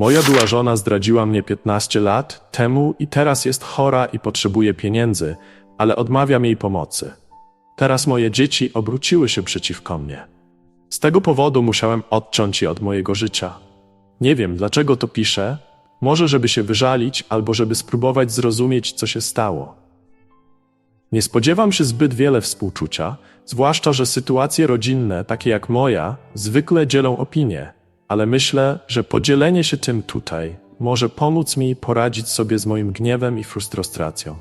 Moja była żona zdradziła mnie 15 lat temu i teraz jest chora i potrzebuje pieniędzy, ale odmawiam jej pomocy. Teraz moje dzieci obróciły się przeciwko mnie. Z tego powodu musiałem odciąć je od mojego życia. Nie wiem, dlaczego to piszę, może żeby się wyżalić, albo żeby spróbować zrozumieć, co się stało. Nie spodziewam się zbyt wiele współczucia, zwłaszcza, że sytuacje rodzinne, takie jak moja, zwykle dzielą opinie, ale myślę, że podzielenie się tym tutaj może pomóc mi poradzić sobie z moim gniewem i frustracją.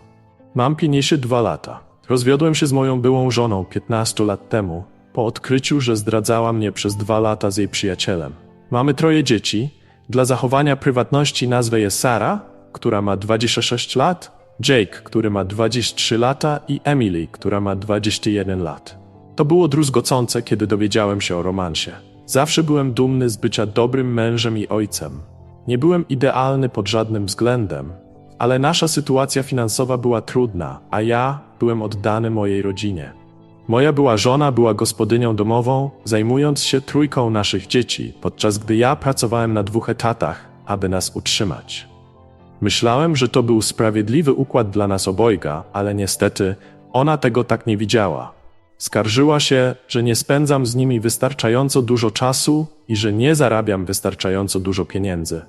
Mam 52 lata. Rozwiodłem się z moją byłą żoną 15 lat temu, po odkryciu, że zdradzała mnie przez dwa lata z jej przyjacielem. Mamy troje dzieci. Dla zachowania prywatności nazwę je Sara, która ma 26 lat, Jake, który ma 23 lata i Emily, która ma 21 lat. To było druzgocące, kiedy dowiedziałem się o romansie. Zawsze byłem dumny z bycia dobrym mężem i ojcem. Nie byłem idealny pod żadnym względem, ale nasza sytuacja finansowa była trudna, a ja byłem oddany mojej rodzinie. Moja była żona była gospodynią domową, zajmując się trójką naszych dzieci, podczas gdy ja pracowałem na dwóch etatach, aby nas utrzymać. Myślałem, że to był sprawiedliwy układ dla nas obojga, ale niestety ona tego tak nie widziała. Skarżyła się, że nie spędzam z nimi wystarczająco dużo czasu i że nie zarabiam wystarczająco dużo pieniędzy.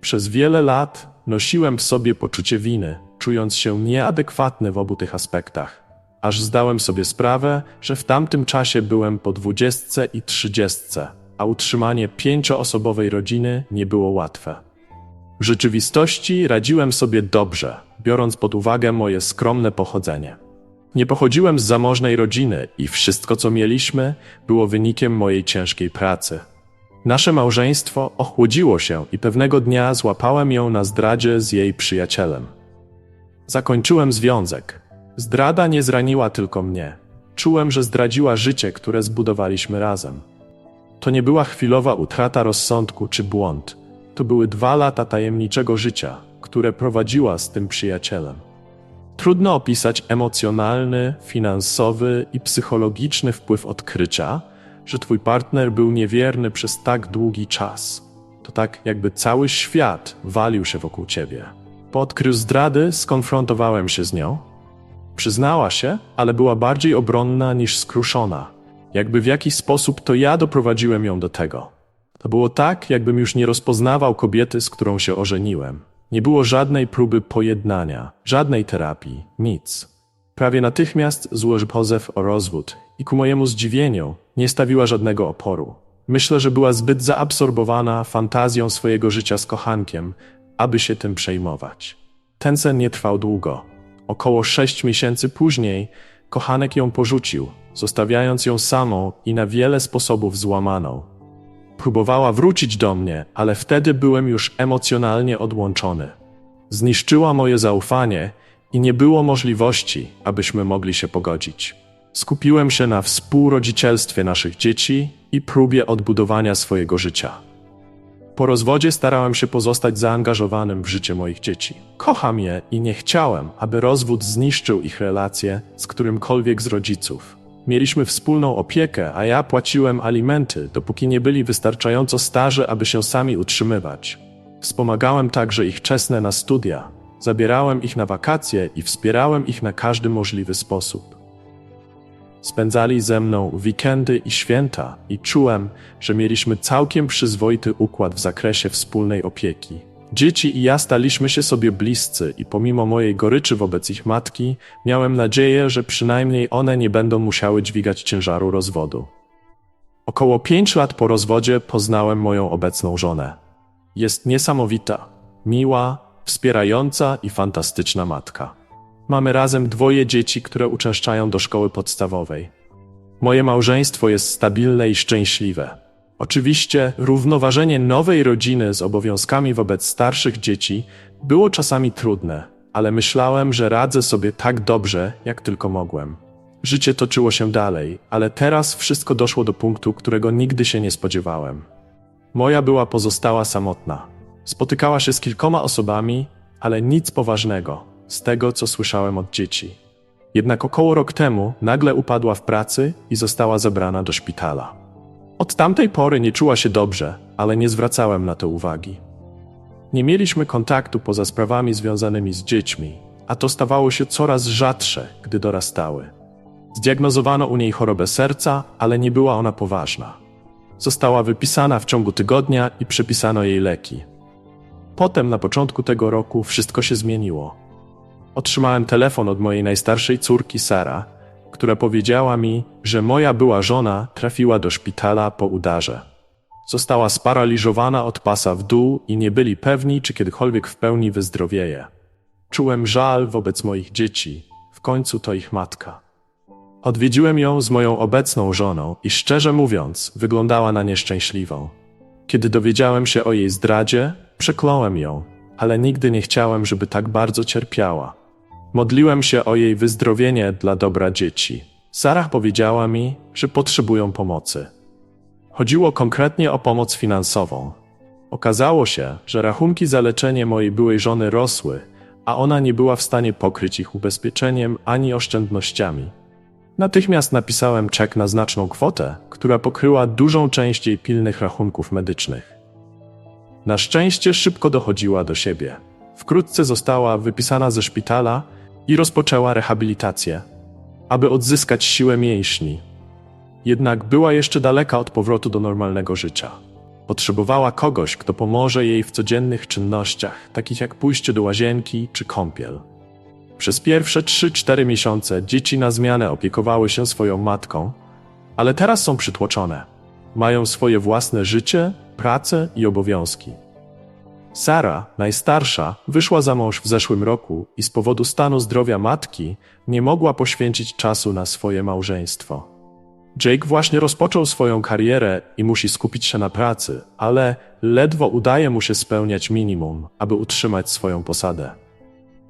Przez wiele lat nosiłem w sobie poczucie winy, czując się nieadekwatny w obu tych aspektach. Aż zdałem sobie sprawę, że w tamtym czasie byłem po dwudziestce i trzydziestce, a utrzymanie pięcioosobowej rodziny nie było łatwe. W rzeczywistości radziłem sobie dobrze, biorąc pod uwagę moje skromne pochodzenie. Nie pochodziłem z zamożnej rodziny i wszystko, co mieliśmy, było wynikiem mojej ciężkiej pracy. Nasze małżeństwo ochłodziło się i pewnego dnia złapałem ją na zdradzie z jej przyjacielem. Zakończyłem związek. Zdrada nie zraniła tylko mnie. Czułem, że zdradziła życie, które zbudowaliśmy razem. To nie była chwilowa utrata rozsądku czy błąd. To były dwa lata tajemniczego życia, które prowadziła z tym przyjacielem. Trudno opisać emocjonalny, finansowy i psychologiczny wpływ odkrycia, że twój partner był niewierny przez tak długi czas. To tak, jakby cały świat walił się wokół ciebie. Po odkryciu zdrady skonfrontowałem się z nią. Przyznała się, ale była bardziej obronna niż skruszona. Jakby w jakiś sposób to ja doprowadziłem ją do tego. To było tak, jakbym już nie rozpoznawał kobiety, z którą się ożeniłem. Nie było żadnej próby pojednania, żadnej terapii, nic. Prawie natychmiast złoży pozew o rozwód i ku mojemu zdziwieniu nie stawiła żadnego oporu. Myślę, że była zbyt zaabsorbowana fantazją swojego życia z kochankiem, aby się tym przejmować. Ten sen nie trwał długo. Około sześć miesięcy później kochanek ją porzucił, zostawiając ją samą i na wiele sposobów złamaną. Próbowała wrócić do mnie, ale wtedy byłem już emocjonalnie odłączony. Zniszczyła moje zaufanie i nie było możliwości, abyśmy mogli się pogodzić. Skupiłem się na współrodzicielstwie naszych dzieci i próbie odbudowania swojego życia. Po rozwodzie starałem się pozostać zaangażowanym w życie moich dzieci. Kocham je i nie chciałem, aby rozwód zniszczył ich relacje z którymkolwiek z rodziców. Mieliśmy wspólną opiekę, a ja płaciłem alimenty, dopóki nie byli wystarczająco starzy, aby się sami utrzymywać. Wspomagałem także ich czesne na studia, zabierałem ich na wakacje i wspierałem ich na każdy możliwy sposób. Spędzali ze mną weekendy i święta i czułem, że mieliśmy całkiem przyzwoity układ w zakresie wspólnej opieki. Dzieci i ja staliśmy się sobie bliscy i pomimo mojej goryczy wobec ich matki, miałem nadzieję, że przynajmniej one nie będą musiały dźwigać ciężaru rozwodu. Około pięć lat po rozwodzie poznałem moją obecną żonę. Jest niesamowita, miła, wspierająca i fantastyczna matka. Mamy razem dwoje dzieci, które uczęszczają do szkoły podstawowej. Moje małżeństwo jest stabilne i szczęśliwe. Oczywiście równoważenie nowej rodziny z obowiązkami wobec starszych dzieci było czasami trudne, ale myślałem, że radzę sobie tak dobrze, jak tylko mogłem. Życie toczyło się dalej, ale teraz wszystko doszło do punktu, którego nigdy się nie spodziewałem. Moja była pozostała samotna. Spotykała się z kilkoma osobami, ale nic poważnego z tego, co słyszałem od dzieci. Jednak około rok temu nagle upadła w pracy i została zabrana do szpitala. Od tamtej pory nie czuła się dobrze, ale nie zwracałem na to uwagi. Nie mieliśmy kontaktu poza sprawami związanymi z dziećmi, a to stawało się coraz rzadsze, gdy dorastały. Zdiagnozowano u niej chorobę serca, ale nie była ona poważna. Została wypisana w ciągu tygodnia i przepisano jej leki. Potem, na początku tego roku, wszystko się zmieniło. Otrzymałem telefon od mojej najstarszej córki Sara, która powiedziała mi, że moja była żona trafiła do szpitala po udarze. Została sparaliżowana od pasa w dół i nie byli pewni, czy kiedykolwiek w pełni wyzdrowieje. Czułem żal wobec moich dzieci, w końcu to ich matka. Odwiedziłem ją z moją obecną żoną i szczerze mówiąc, wyglądała na nieszczęśliwą. Kiedy dowiedziałem się o jej zdradzie, przekląłem ją, ale nigdy nie chciałem, żeby tak bardzo cierpiała. Modliłem się o jej wyzdrowienie dla dobra dzieci. Sarah powiedziała mi, że potrzebują pomocy. Chodziło konkretnie o pomoc finansową. Okazało się, że rachunki za leczenie mojej byłej żony rosły, a ona nie była w stanie pokryć ich ubezpieczeniem ani oszczędnościami. Natychmiast napisałem czek na znaczną kwotę, która pokryła dużą część jej pilnych rachunków medycznych. Na szczęście szybko dochodziła do siebie. Wkrótce została wypisana ze szpitala i rozpoczęła rehabilitację, aby odzyskać siłę mięśni. Jednak była jeszcze daleka od powrotu do normalnego życia. Potrzebowała kogoś, kto pomoże jej w codziennych czynnościach, takich jak pójście do łazienki czy kąpiel. Przez pierwsze 3-4 miesiące dzieci na zmianę opiekowały się swoją matką, ale teraz są przytłoczone. Mają swoje własne życie, pracę i obowiązki. Sara, najstarsza, wyszła za mąż w zeszłym roku i z powodu stanu zdrowia matki nie mogła poświęcić czasu na swoje małżeństwo. Jake właśnie rozpoczął swoją karierę i musi skupić się na pracy, ale ledwo udaje mu się spełniać minimum, aby utrzymać swoją posadę.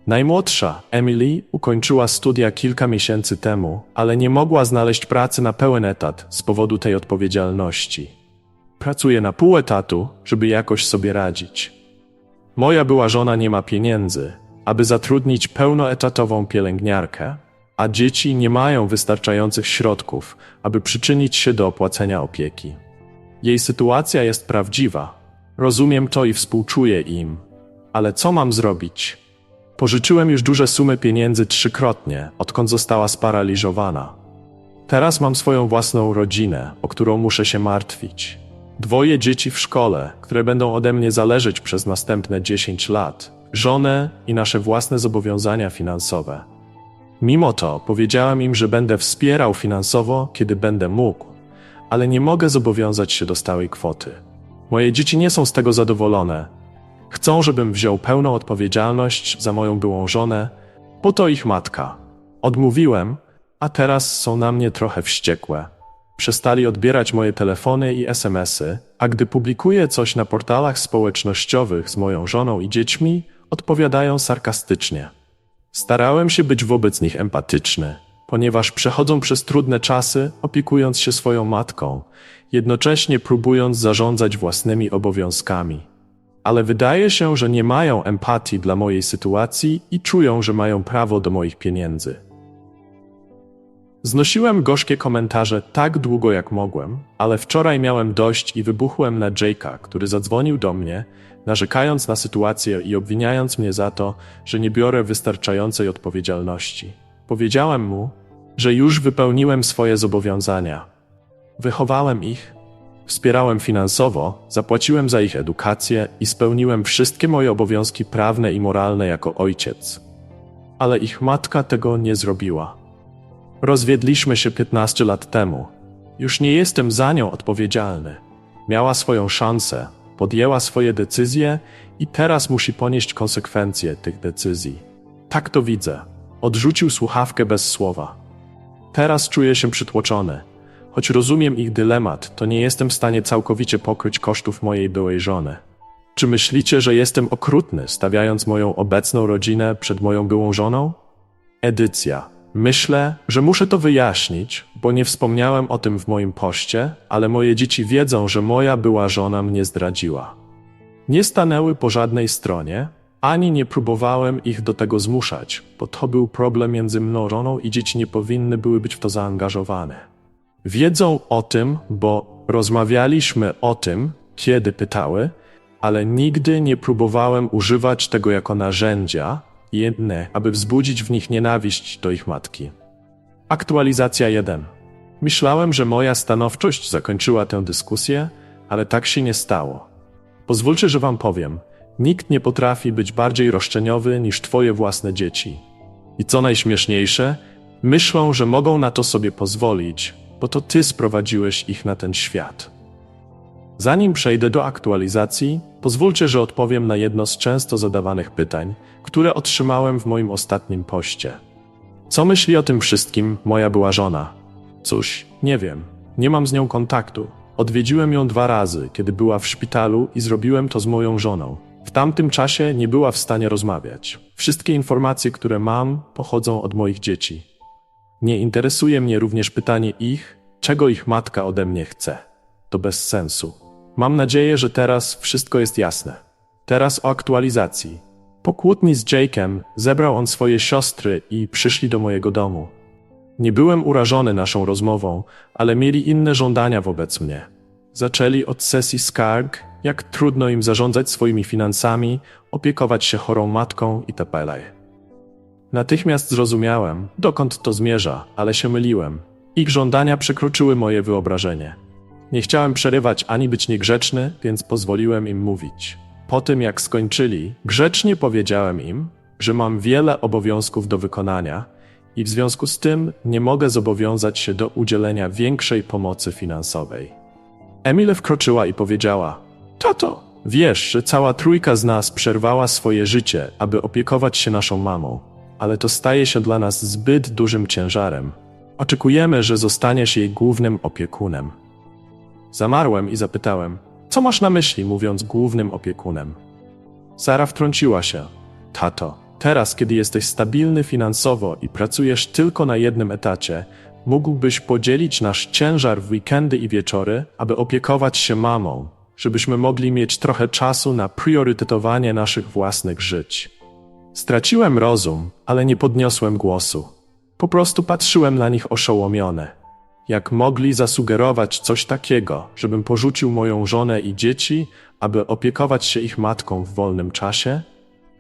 Najmłodsza, Emily, ukończyła studia kilka miesięcy temu, ale nie mogła znaleźć pracy na pełen etat z powodu tej odpowiedzialności. Pracuje na pół etatu, żeby jakoś sobie radzić. Moja była żona nie ma pieniędzy, aby zatrudnić pełnoetatową pielęgniarkę, a dzieci nie mają wystarczających środków, aby przyczynić się do opłacenia opieki. Jej sytuacja jest prawdziwa. Rozumiem to i współczuję im. Ale co mam zrobić? Pożyczyłem już duże sumy pieniędzy trzykrotnie, odkąd została sparaliżowana. Teraz mam swoją własną rodzinę, o którą muszę się martwić. Dwoje dzieci w szkole, które będą ode mnie zależeć przez następne 10 lat, żonę i nasze własne zobowiązania finansowe. Mimo to powiedziałem im, że będę wspierał finansowo, kiedy będę mógł, ale nie mogę zobowiązać się do stałej kwoty. Moje dzieci nie są z tego zadowolone. Chcą, żebym wziął pełną odpowiedzialność za moją byłą żonę, bo to ich matka. Odmówiłem, a teraz są na mnie trochę wściekłe. Przestali odbierać moje telefony i SMSy, a gdy publikuję coś na portalach społecznościowych z moją żoną i dziećmi, odpowiadają sarkastycznie. Starałem się być wobec nich empatyczny, ponieważ przechodzą przez trudne czasy, opiekując się swoją matką, jednocześnie próbując zarządzać własnymi obowiązkami. Ale wydaje się, że nie mają empatii dla mojej sytuacji i czują, że mają prawo do moich pieniędzy. Znosiłem gorzkie komentarze tak długo jak mogłem, ale wczoraj miałem dość i wybuchłem na Jake'a, który zadzwonił do mnie, narzekając na sytuację i obwiniając mnie za to, że nie biorę wystarczającej odpowiedzialności. Powiedziałem mu, że już wypełniłem swoje zobowiązania. Wychowałem ich, wspierałem finansowo, zapłaciłem za ich edukację i spełniłem wszystkie moje obowiązki prawne i moralne jako ojciec. Ale ich matka tego nie zrobiła. Rozwiedliśmy się 15 lat temu. Już nie jestem za nią odpowiedzialny. Miała swoją szansę, podjęła swoje decyzje i teraz musi ponieść konsekwencje tych decyzji. Tak to widzę. Odrzucił słuchawkę bez słowa. Teraz czuję się przytłoczony. Choć rozumiem ich dylemat, to nie jestem w stanie całkowicie pokryć kosztów mojej byłej żony. Czy myślicie, że jestem okrutny, stawiając moją obecną rodzinę przed moją byłą żoną? Edycja. Myślę, że muszę to wyjaśnić, bo nie wspomniałem o tym w moim poście, ale moje dzieci wiedzą, że moja była żona mnie zdradziła. Nie stanęły po żadnej stronie, ani nie próbowałem ich do tego zmuszać, bo to był problem między mną żoną i dzieci nie powinny były być w to zaangażowane. Wiedzą o tym, bo rozmawialiśmy o tym, kiedy pytały, ale nigdy nie próbowałem używać tego jako narzędzia, jedne, aby wzbudzić w nich nienawiść do ich matki. Aktualizacja 1. Myślałem, że moja stanowczość zakończyła tę dyskusję, ale tak się nie stało. Pozwólcie, że wam powiem, nikt nie potrafi być bardziej roszczeniowy niż twoje własne dzieci. I co najśmieszniejsze, myślą, że mogą na to sobie pozwolić, bo to ty sprowadziłeś ich na ten świat. Zanim przejdę do aktualizacji, pozwólcie, że odpowiem na jedno z często zadawanych pytań, które otrzymałem w moim ostatnim poście. Co myśli o tym wszystkim moja była żona? Cóż, nie wiem. Nie mam z nią kontaktu. Odwiedziłem ją dwa razy, kiedy była w szpitalu i zrobiłem to z moją żoną. W tamtym czasie nie była w stanie rozmawiać. Wszystkie informacje, które mam, pochodzą od moich dzieci. Nie interesuje mnie również pytanie ich, czego ich matka ode mnie chce. To bez sensu. Mam nadzieję, że teraz wszystko jest jasne. Teraz o aktualizacji. Po kłótni z Jake'em zebrał on swoje siostry i przyszli do mojego domu. Nie byłem urażony naszą rozmową, ale mieli inne żądania wobec mnie. Zaczęli od sesji skarg, jak trudno im zarządzać swoimi finansami, opiekować się chorą matką itp. Natychmiast zrozumiałem, dokąd to zmierza, ale się myliłem. Ich żądania przekroczyły moje wyobrażenie. Nie chciałem przerywać ani być niegrzeczny, więc pozwoliłem im mówić. Po tym jak skończyli, grzecznie powiedziałem im, że mam wiele obowiązków do wykonania i w związku z tym nie mogę zobowiązać się do udzielenia większej pomocy finansowej. Emile wkroczyła i powiedziała: Tato, wiesz, że cała trójka z nas przerwała swoje życie, aby opiekować się naszą mamą, ale to staje się dla nas zbyt dużym ciężarem. Oczekujemy, że zostaniesz jej głównym opiekunem. Zamarłem i zapytałem: Co masz na myśli, mówiąc głównym opiekunem? Sara wtrąciła się: Tato, teraz, kiedy jesteś stabilny finansowo i pracujesz tylko na jednym etacie, mógłbyś podzielić nasz ciężar w weekendy i wieczory, aby opiekować się mamą, żebyśmy mogli mieć trochę czasu na priorytetowanie naszych własnych żyć. Straciłem rozum, ale nie podniosłem głosu. Po prostu patrzyłem na nich oszołomione. Jak mogli zasugerować coś takiego, żebym porzucił moją żonę i dzieci, aby opiekować się ich matką w wolnym czasie?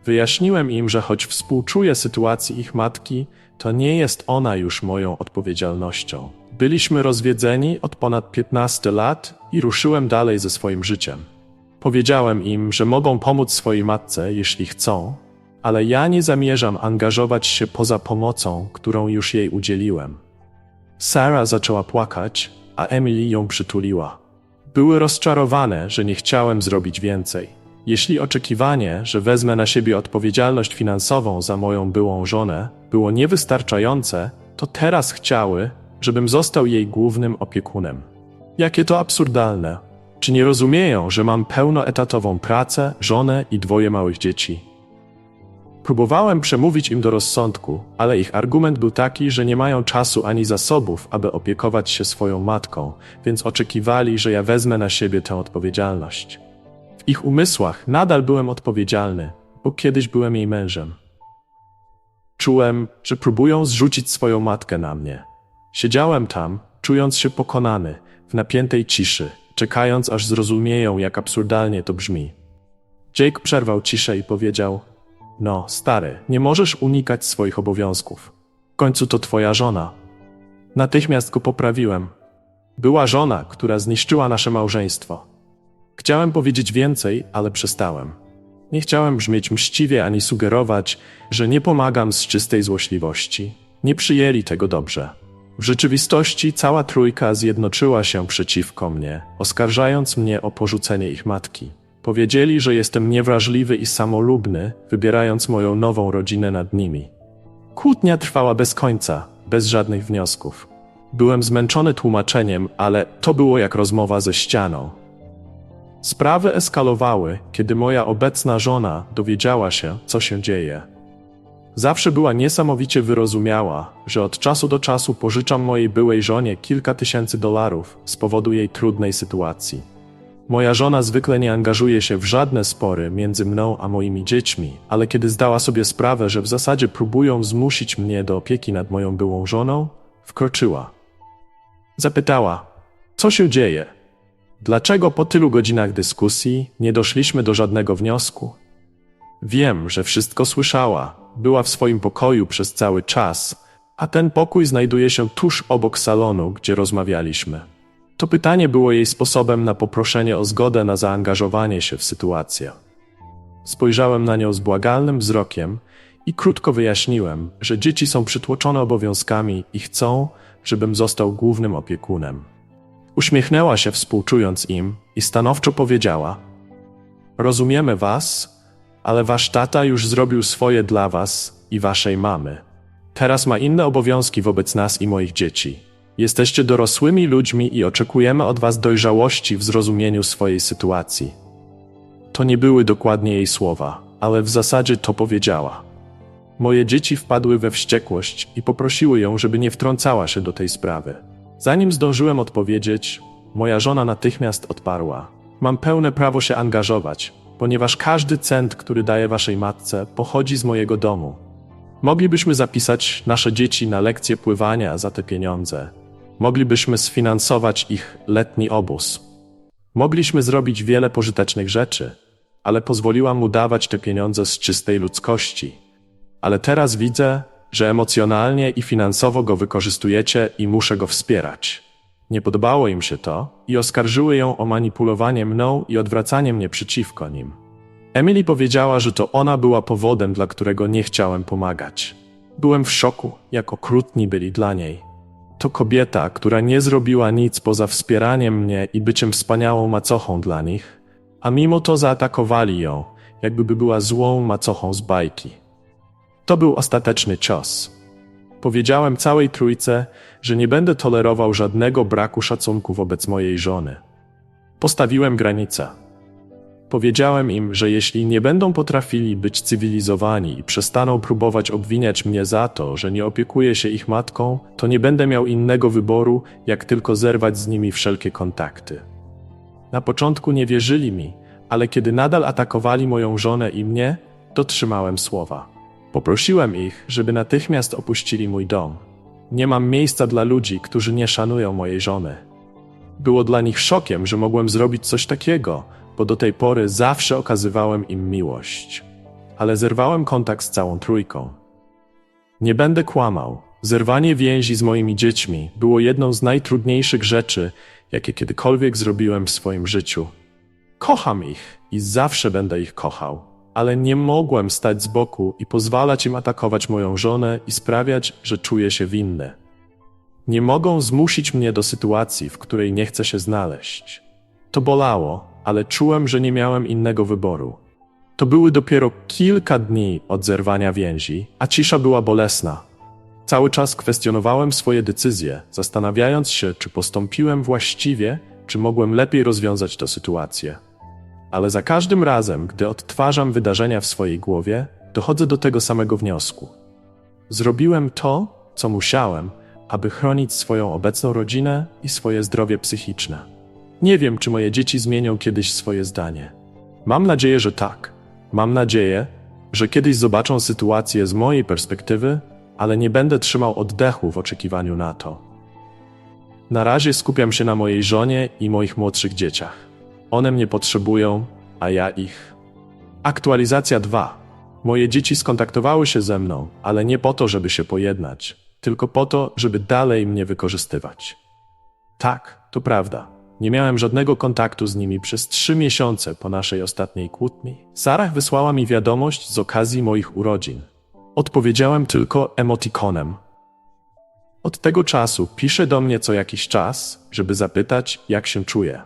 Wyjaśniłem im, że choć współczuję sytuacji ich matki, to nie jest ona już moją odpowiedzialnością. Byliśmy rozwiedzeni od ponad 15 lat i ruszyłem dalej ze swoim życiem. Powiedziałem im, że mogą pomóc swojej matce, jeśli chcą, ale ja nie zamierzam angażować się poza pomocą, którą już jej udzieliłem. Sara zaczęła płakać, a Emily ją przytuliła. Były rozczarowane, że nie chciałem zrobić więcej. Jeśli oczekiwanie, że wezmę na siebie odpowiedzialność finansową za moją byłą żonę, było niewystarczające, to teraz chciały, żebym został jej głównym opiekunem. Jakie to absurdalne. Czy nie rozumieją, że mam pełnoetatową pracę, żonę i dwoje małych dzieci? Próbowałem przemówić im do rozsądku, ale ich argument był taki, że nie mają czasu ani zasobów, aby opiekować się swoją matką, więc oczekiwali, że ja wezmę na siebie tę odpowiedzialność. W ich umysłach nadal byłem odpowiedzialny, bo kiedyś byłem jej mężem. Czułem, że próbują zrzucić swoją matkę na mnie. Siedziałem tam, czując się pokonany, w napiętej ciszy, czekając aż zrozumieją, jak absurdalnie to brzmi. Jake przerwał ciszę i powiedział: No, stary, nie możesz unikać swoich obowiązków. W końcu to twoja żona. Natychmiast go poprawiłem. Była żona, która zniszczyła nasze małżeństwo. Chciałem powiedzieć więcej, ale przestałem. Nie chciałem brzmieć mściwie ani sugerować, że nie pomagam z czystej złośliwości. Nie przyjęli tego dobrze. W rzeczywistości cała trójka zjednoczyła się przeciwko mnie, oskarżając mnie o porzucenie ich matki. Powiedzieli, że jestem niewrażliwy i samolubny, wybierając moją nową rodzinę nad nimi. Kłótnia trwała bez końca, bez żadnych wniosków. Byłem zmęczony tłumaczeniem, ale to było jak rozmowa ze ścianą. Sprawy eskalowały, kiedy moja obecna żona dowiedziała się, co się dzieje. Zawsze była niesamowicie wyrozumiała, że od czasu do czasu pożyczam mojej byłej żonie kilka tysięcy dolarów z powodu jej trudnej sytuacji. Moja żona zwykle nie angażuje się w żadne spory między mną a moimi dziećmi, ale kiedy zdała sobie sprawę, że w zasadzie próbują zmusić mnie do opieki nad moją byłą żoną, wkroczyła. Zapytała: Co się dzieje? Dlaczego po tylu godzinach dyskusji nie doszliśmy do żadnego wniosku? Wiem, że wszystko słyszała, była w swoim pokoju przez cały czas, a ten pokój znajduje się tuż obok salonu, gdzie rozmawialiśmy. To pytanie było jej sposobem na poproszenie o zgodę na zaangażowanie się w sytuację. Spojrzałem na nią z błagalnym wzrokiem i krótko wyjaśniłem, że dzieci są przytłoczone obowiązkami i chcą, żebym został głównym opiekunem. Uśmiechnęła się współczując im i stanowczo powiedziała: Rozumiemy was, ale wasz tata już zrobił swoje dla was i waszej mamy. Teraz ma inne obowiązki wobec nas i moich dzieci. Jesteście dorosłymi ludźmi i oczekujemy od was dojrzałości w zrozumieniu swojej sytuacji. To nie były dokładnie jej słowa, ale w zasadzie to powiedziała. Moje dzieci wpadły we wściekłość i poprosiły ją, żeby nie wtrącała się do tej sprawy. Zanim zdążyłem odpowiedzieć, moja żona natychmiast odparła: Mam pełne prawo się angażować, ponieważ każdy cent, który daję waszej matce, pochodzi z mojego domu. Moglibyśmy zapisać nasze dzieci na lekcje pływania za te pieniądze. Moglibyśmy sfinansować ich letni obóz. Mogliśmy zrobić wiele pożytecznych rzeczy, ale pozwoliłam mu dawać te pieniądze z czystej ludzkości. Ale teraz widzę, że emocjonalnie i finansowo go wykorzystujecie i muszę go wspierać. Nie podobało im się to i oskarżyły ją o manipulowanie mną i odwracanie mnie przeciwko nim. Emily powiedziała, że to ona była powodem, dla którego nie chciałem pomagać. Byłem w szoku, jak okrutni byli dla niej. To kobieta, która nie zrobiła nic poza wspieraniem mnie i byciem wspaniałą macochą dla nich, a mimo to zaatakowali ją, jakby była złą macochą z bajki. To był ostateczny cios. Powiedziałem całej trójce, że nie będę tolerował żadnego braku szacunku wobec mojej żony. Postawiłem granicę. Powiedziałem im, że jeśli nie będą potrafili być cywilizowani i przestaną próbować obwiniać mnie za to, że nie opiekuję się ich matką, to nie będę miał innego wyboru, jak tylko zerwać z nimi wszelkie kontakty. Na początku nie wierzyli mi, ale kiedy nadal atakowali moją żonę i mnie, dotrzymałem słowa. Poprosiłem ich, żeby natychmiast opuścili mój dom. Nie mam miejsca dla ludzi, którzy nie szanują mojej żony. Było dla nich szokiem, że mogłem zrobić coś takiego, bo do tej pory zawsze okazywałem im miłość. Ale zerwałem kontakt z całą trójką. Nie będę kłamał. Zerwanie więzi z moimi dziećmi było jedną z najtrudniejszych rzeczy, jakie kiedykolwiek zrobiłem w swoim życiu. Kocham ich i zawsze będę ich kochał, ale nie mogłem stać z boku i pozwalać im atakować moją żonę i sprawiać, że czuję się winny. Nie mogą zmusić mnie do sytuacji, w której nie chcę się znaleźć. To bolało, ale czułem, że nie miałem innego wyboru. To były dopiero kilka dni od zerwania więzi, a cisza była bolesna. Cały czas kwestionowałem swoje decyzje, zastanawiając się, czy postąpiłem właściwie, czy mogłem lepiej rozwiązać tę sytuację. Ale za każdym razem, gdy odtwarzam wydarzenia w swojej głowie, dochodzę do tego samego wniosku. Zrobiłem to, co musiałem, aby chronić swoją obecną rodzinę i swoje zdrowie psychiczne. Nie wiem, czy moje dzieci zmienią kiedyś swoje zdanie. Mam nadzieję, że tak. Mam nadzieję, że kiedyś zobaczą sytuację z mojej perspektywy, ale nie będę trzymał oddechu w oczekiwaniu na to. Na razie skupiam się na mojej żonie i moich młodszych dzieciach. One mnie potrzebują, a ja ich. Aktualizacja 2. Moje dzieci skontaktowały się ze mną, ale nie po to, żeby się pojednać, tylko po to, żeby dalej mnie wykorzystywać. Tak, to prawda. Nie miałem żadnego kontaktu z nimi przez trzy miesiące po naszej ostatniej kłótni. Sarah wysłała mi wiadomość z okazji moich urodzin. Odpowiedziałem tylko emotikonem. Od tego czasu pisze do mnie co jakiś czas, żeby zapytać, jak się czuję.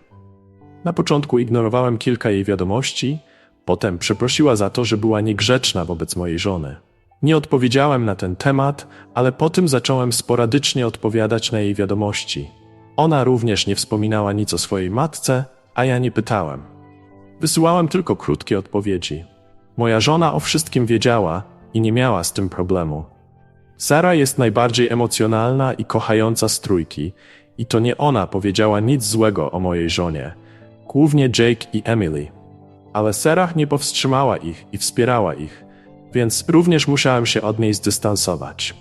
Na początku ignorowałem kilka jej wiadomości, potem przeprosiła za to, że była niegrzeczna wobec mojej żony. Nie odpowiedziałem na ten temat, ale po tym zacząłem sporadycznie odpowiadać na jej wiadomości. Ona również nie wspominała nic o swojej matce, a ja nie pytałem. Wysyłałem tylko krótkie odpowiedzi. Moja żona o wszystkim wiedziała i nie miała z tym problemu. Sara jest najbardziej emocjonalna i kochająca z trójki, i to nie ona powiedziała nic złego o mojej żonie, głównie Jake i Emily. Ale Sarah nie powstrzymała ich i wspierała ich, więc również musiałem się od niej zdystansować.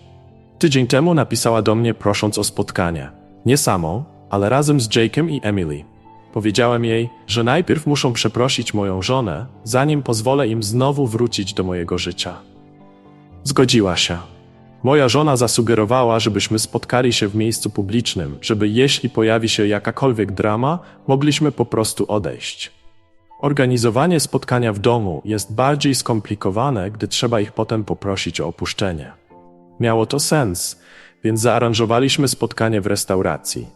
Tydzień temu napisała do mnie prosząc o spotkanie. Nie samą, ale razem z Jake'em i Emily. Powiedziałem jej, że najpierw muszą przeprosić moją żonę, zanim pozwolę im znowu wrócić do mojego życia. Zgodziła się. Moja żona zasugerowała, żebyśmy spotkali się w miejscu publicznym, żeby jeśli pojawi się jakakolwiek drama, mogliśmy po prostu odejść. Organizowanie spotkania w domu jest bardziej skomplikowane, gdy trzeba ich potem poprosić o opuszczenie. Miało to sens, więc zaaranżowaliśmy spotkanie w restauracji.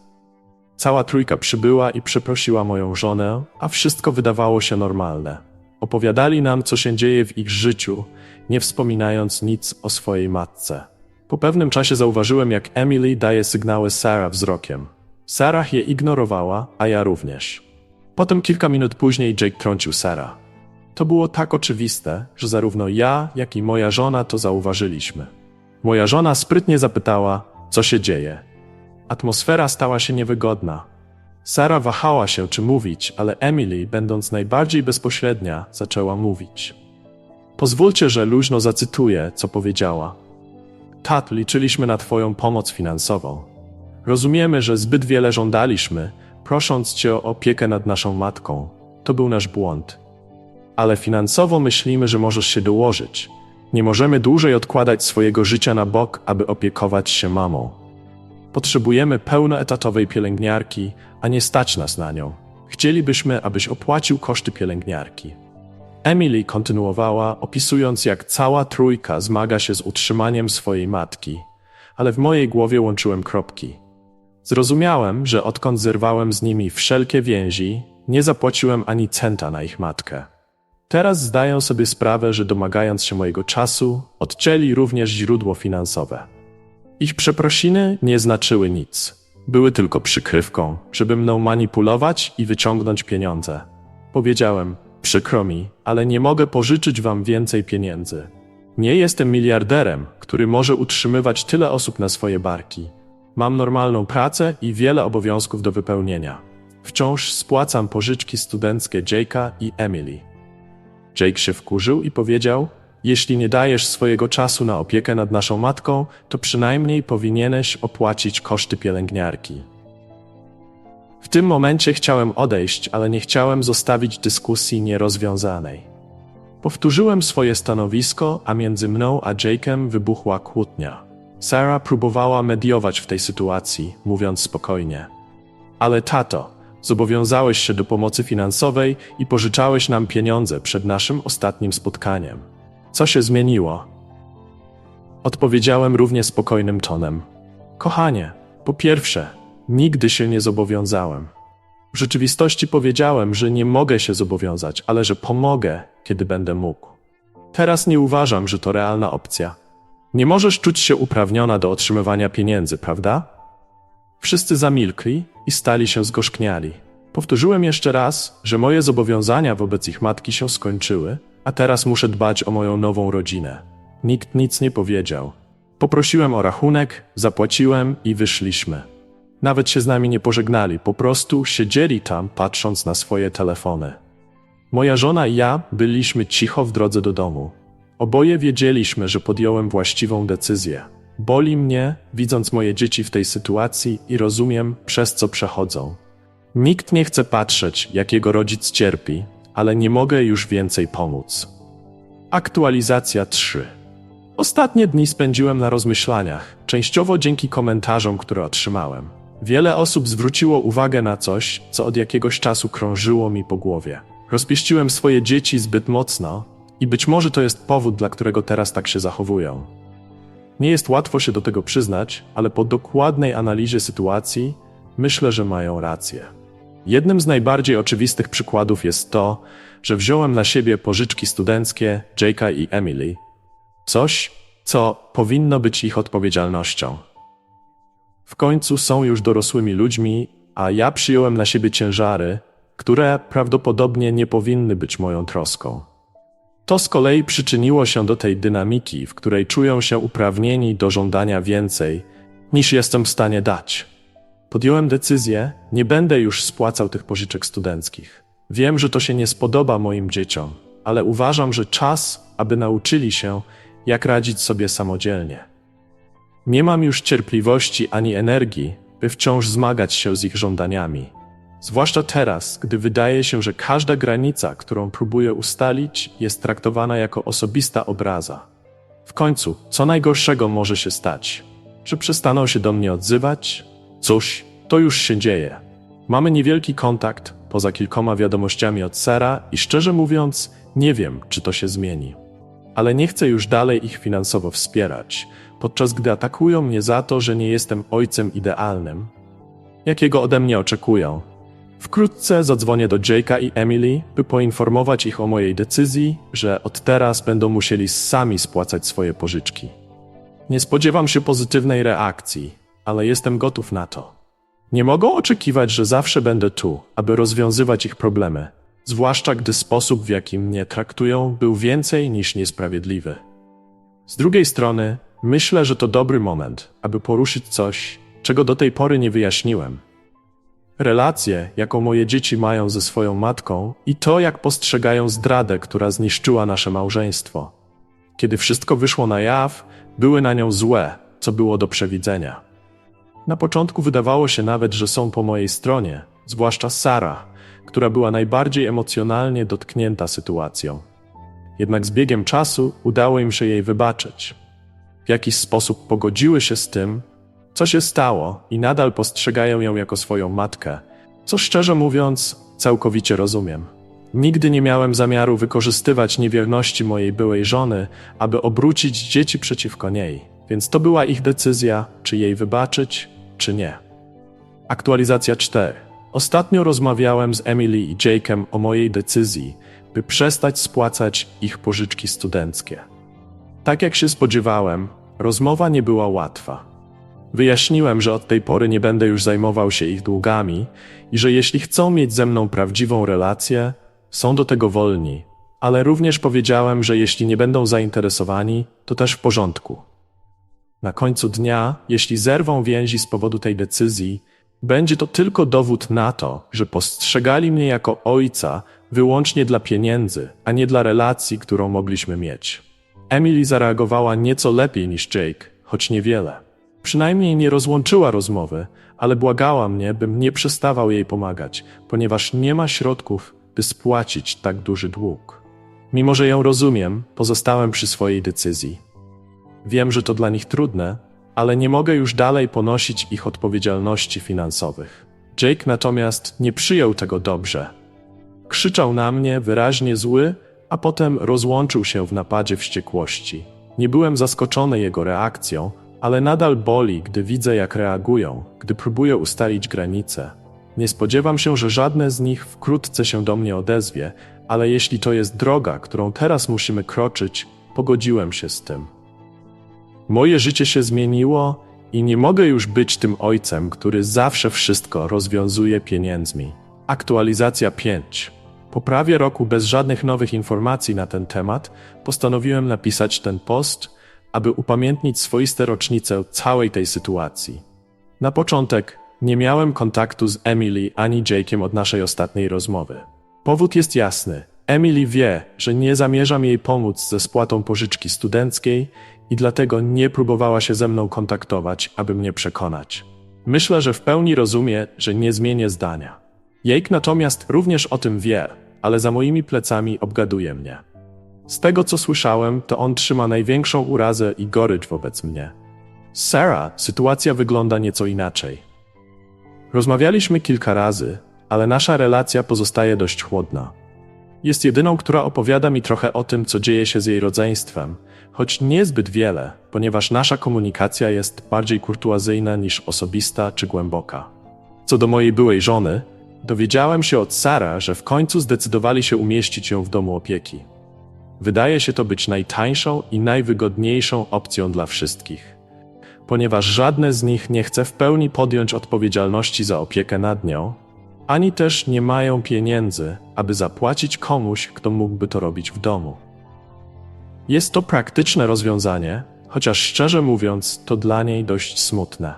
Cała trójka przybyła i przeprosiła moją żonę, a wszystko wydawało się normalne. Opowiadali nam, co się dzieje w ich życiu, nie wspominając nic o swojej matce. Po pewnym czasie zauważyłem, jak Emily daje sygnały Sarah wzrokiem. Sarah je ignorowała, a ja również. Potem kilka minut później Jake trącił Sarah. To było tak oczywiste, że zarówno ja, jak i moja żona to zauważyliśmy. Moja żona sprytnie zapytała, co się dzieje. Atmosfera stała się niewygodna. Sara wahała się, czy mówić, ale Emily, będąc najbardziej bezpośrednia, zaczęła mówić. Pozwólcie, że luźno zacytuję, co powiedziała. Tat, liczyliśmy na Twoją pomoc finansową. Rozumiemy, że zbyt wiele żądaliśmy, prosząc Cię o opiekę nad naszą matką. To był nasz błąd. Ale finansowo myślimy, że możesz się dołożyć. Nie możemy dłużej odkładać swojego życia na bok, aby opiekować się mamą. Potrzebujemy pełnoetatowej pielęgniarki, a nie stać nas na nią. Chcielibyśmy, abyś opłacił koszty pielęgniarki. Emily kontynuowała, opisując, jak cała trójka zmaga się z utrzymaniem swojej matki, ale w mojej głowie łączyłem kropki. Zrozumiałem, że odkąd zerwałem z nimi wszelkie więzi, nie zapłaciłem ani centa na ich matkę. Teraz zdaję sobie sprawę, że domagając się mojego czasu, odcięli również źródło finansowe. Ich przeprosiny nie znaczyły nic. Były tylko przykrywką, żeby mną manipulować i wyciągnąć pieniądze. Powiedziałem, przykro mi, ale nie mogę pożyczyć wam więcej pieniędzy. Nie jestem miliarderem, który może utrzymywać tyle osób na swoje barki. Mam normalną pracę i wiele obowiązków do wypełnienia. Wciąż spłacam pożyczki studenckie Jake'a i Emily. Jake się wkurzył i powiedział: Jeśli nie dajesz swojego czasu na opiekę nad naszą matką, to przynajmniej powinieneś opłacić koszty pielęgniarki. W tym momencie chciałem odejść, ale nie chciałem zostawić dyskusji nierozwiązanej. Powtórzyłem swoje stanowisko, a między mną a Jake'em wybuchła kłótnia. Sarah próbowała mediować w tej sytuacji, mówiąc spokojnie. Ale tato, zobowiązałeś się do pomocy finansowej i pożyczałeś nam pieniądze przed naszym ostatnim spotkaniem. Co się zmieniło? Odpowiedziałem równie spokojnym tonem. Kochanie, po pierwsze, nigdy się nie zobowiązałem. W rzeczywistości powiedziałem, że nie mogę się zobowiązać, ale że pomogę, kiedy będę mógł. Teraz nie uważam, że to realna opcja. Nie możesz czuć się uprawniona do otrzymywania pieniędzy, prawda? Wszyscy zamilkli i stali się zgorzkniali. Powtórzyłem jeszcze raz, że moje zobowiązania wobec ich matki się skończyły, a teraz muszę dbać o moją nową rodzinę. Nikt nic nie powiedział. Poprosiłem o rachunek, zapłaciłem i wyszliśmy. Nawet się z nami nie pożegnali, po prostu siedzieli tam, patrząc na swoje telefony. Moja żona i ja byliśmy cicho w drodze do domu. Oboje wiedzieliśmy, że podjąłem właściwą decyzję. Boli mnie, widząc moje dzieci w tej sytuacji i rozumiem, przez co przechodzą. Nikt nie chce patrzeć, jak jego rodzic cierpi, ale nie mogę już więcej pomóc. Aktualizacja 3. Ostatnie dni spędziłem na rozmyślaniach, częściowo dzięki komentarzom, które otrzymałem. Wiele osób zwróciło uwagę na coś, co od jakiegoś czasu krążyło mi po głowie. Rozpieściłem swoje dzieci zbyt mocno i być może to jest powód, dla którego teraz tak się zachowują. Nie jest łatwo się do tego przyznać, ale po dokładnej analizie sytuacji myślę, że mają rację. Jednym z najbardziej oczywistych przykładów jest to, że wziąłem na siebie pożyczki studenckie Jake'a i Emily. Coś, co powinno być ich odpowiedzialnością. W końcu są już dorosłymi ludźmi, a ja przyjąłem na siebie ciężary, które prawdopodobnie nie powinny być moją troską. To z kolei przyczyniło się do tej dynamiki, w której czują się uprawnieni do żądania więcej, niż jestem w stanie dać. Podjąłem decyzję, nie będę już spłacał tych pożyczek studenckich. Wiem, że to się nie spodoba moim dzieciom, ale uważam, że czas, aby nauczyli się, jak radzić sobie samodzielnie. Nie mam już cierpliwości ani energii, by wciąż zmagać się z ich żądaniami. Zwłaszcza teraz, gdy wydaje się, że każda granica, którą próbuję ustalić, jest traktowana jako osobista obraza. W końcu, co najgorszego może się stać? Czy przestaną się do mnie odzywać? Cóż, to już się dzieje. Mamy niewielki kontakt, poza kilkoma wiadomościami od Sara i szczerze mówiąc, nie wiem, czy to się zmieni. Ale nie chcę już dalej ich finansowo wspierać, podczas gdy atakują mnie za to, że nie jestem ojcem idealnym, jakiego ode mnie oczekują. Wkrótce zadzwonię do Jake'a i Emily, by poinformować ich o mojej decyzji, że od teraz będą musieli sami spłacać swoje pożyczki. Nie spodziewam się pozytywnej reakcji, ale jestem gotów na to. Nie mogą oczekiwać, że zawsze będę tu, aby rozwiązywać ich problemy, zwłaszcza gdy sposób, w jaki mnie traktują, był więcej niż niesprawiedliwy. Z drugiej strony, myślę, że to dobry moment, aby poruszyć coś, czego do tej pory nie wyjaśniłem. Relację, jaką moje dzieci mają ze swoją matką i to, jak postrzegają zdradę, która zniszczyła nasze małżeństwo. Kiedy wszystko wyszło na jaw, były na nią złe, co było do przewidzenia. Na początku wydawało się nawet, że są po mojej stronie, zwłaszcza Sara, która była najbardziej emocjonalnie dotknięta sytuacją. Jednak z biegiem czasu udało im się jej wybaczyć. W jakiś sposób pogodziły się z tym, co się stało i nadal postrzegają ją jako swoją matkę, co szczerze mówiąc całkowicie rozumiem. Nigdy nie miałem zamiaru wykorzystywać niewierności mojej byłej żony, aby obrócić dzieci przeciwko niej, więc to była ich decyzja, czy jej wybaczyć, czy nie. Aktualizacja 4. Ostatnio rozmawiałem z Emily i Jake'em o mojej decyzji, by przestać spłacać ich pożyczki studenckie. Tak jak się spodziewałem, rozmowa nie była łatwa. Wyjaśniłem, że od tej pory nie będę już zajmował się ich długami i że jeśli chcą mieć ze mną prawdziwą relację, są do tego wolni, ale również powiedziałem, że jeśli nie będą zainteresowani, to też w porządku. Na końcu dnia, jeśli zerwą więzi z powodu tej decyzji, będzie to tylko dowód na to, że postrzegali mnie jako ojca wyłącznie dla pieniędzy, a nie dla relacji, którą mogliśmy mieć. Emily zareagowała nieco lepiej niż Jake, choć niewiele. Przynajmniej nie rozłączyła rozmowy, ale błagała mnie, bym nie przestawał jej pomagać, ponieważ nie ma środków, by spłacić tak duży dług. Mimo, że ją rozumiem, pozostałem przy swojej decyzji. Wiem, że to dla nich trudne, ale nie mogę już dalej ponosić ich odpowiedzialności finansowych. Jake natomiast nie przyjął tego dobrze. Krzyczał na mnie, wyraźnie zły, a potem rozłączył się w napadzie wściekłości. Nie byłem zaskoczony jego reakcją, ale nadal boli, gdy widzę, jak reagują, gdy próbuję ustalić granice. Nie spodziewam się, że żadne z nich wkrótce się do mnie odezwie, ale jeśli to jest droga, którą teraz musimy kroczyć, pogodziłem się z tym. Moje życie się zmieniło i nie mogę już być tym ojcem, który zawsze wszystko rozwiązuje pieniędzmi. Aktualizacja 5. Po prawie roku bez żadnych nowych informacji na ten temat, postanowiłem napisać ten post, aby upamiętnić swoiste rocznice całej tej sytuacji. Na początek nie miałem kontaktu z Emily ani Jake'iem od naszej ostatniej rozmowy. Powód jest jasny. Emily wie, że nie zamierzam jej pomóc ze spłatą pożyczki studenckiej i dlatego nie próbowała się ze mną kontaktować, aby mnie przekonać. Myślę, że w pełni rozumie, że nie zmienię zdania. Jake natomiast również o tym wie, ale za moimi plecami obgaduje mnie. Z tego co słyszałem, to on trzyma największą urazę i gorycz wobec mnie. Sarah sytuacja wygląda nieco inaczej. Rozmawialiśmy kilka razy, ale nasza relacja pozostaje dość chłodna. Jest jedyną, która opowiada mi trochę o tym, co dzieje się z jej rodzeństwem, choć niezbyt wiele, ponieważ nasza komunikacja jest bardziej kurtuazyjna niż osobista czy głęboka. Co do mojej byłej żony, dowiedziałem się od Sara, że w końcu zdecydowali się umieścić ją w domu opieki. Wydaje się to być najtańszą i najwygodniejszą opcją dla wszystkich, ponieważ żadne z nich nie chce w pełni podjąć odpowiedzialności za opiekę nad nią, ani też nie mają pieniędzy, aby zapłacić komuś, kto mógłby to robić w domu. Jest to praktyczne rozwiązanie, chociaż szczerze mówiąc, to dla niej dość smutne.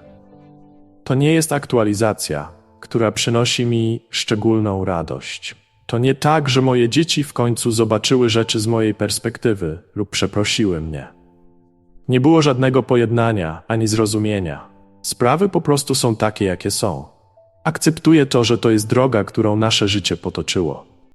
To nie jest aktualizacja, która przynosi mi szczególną radość. To nie tak, że moje dzieci w końcu zobaczyły rzeczy z mojej perspektywy lub przeprosiły mnie. Nie było żadnego pojednania ani zrozumienia. Sprawy po prostu są takie, jakie są. Akceptuję to, że to jest droga, którą nasze życie potoczyło.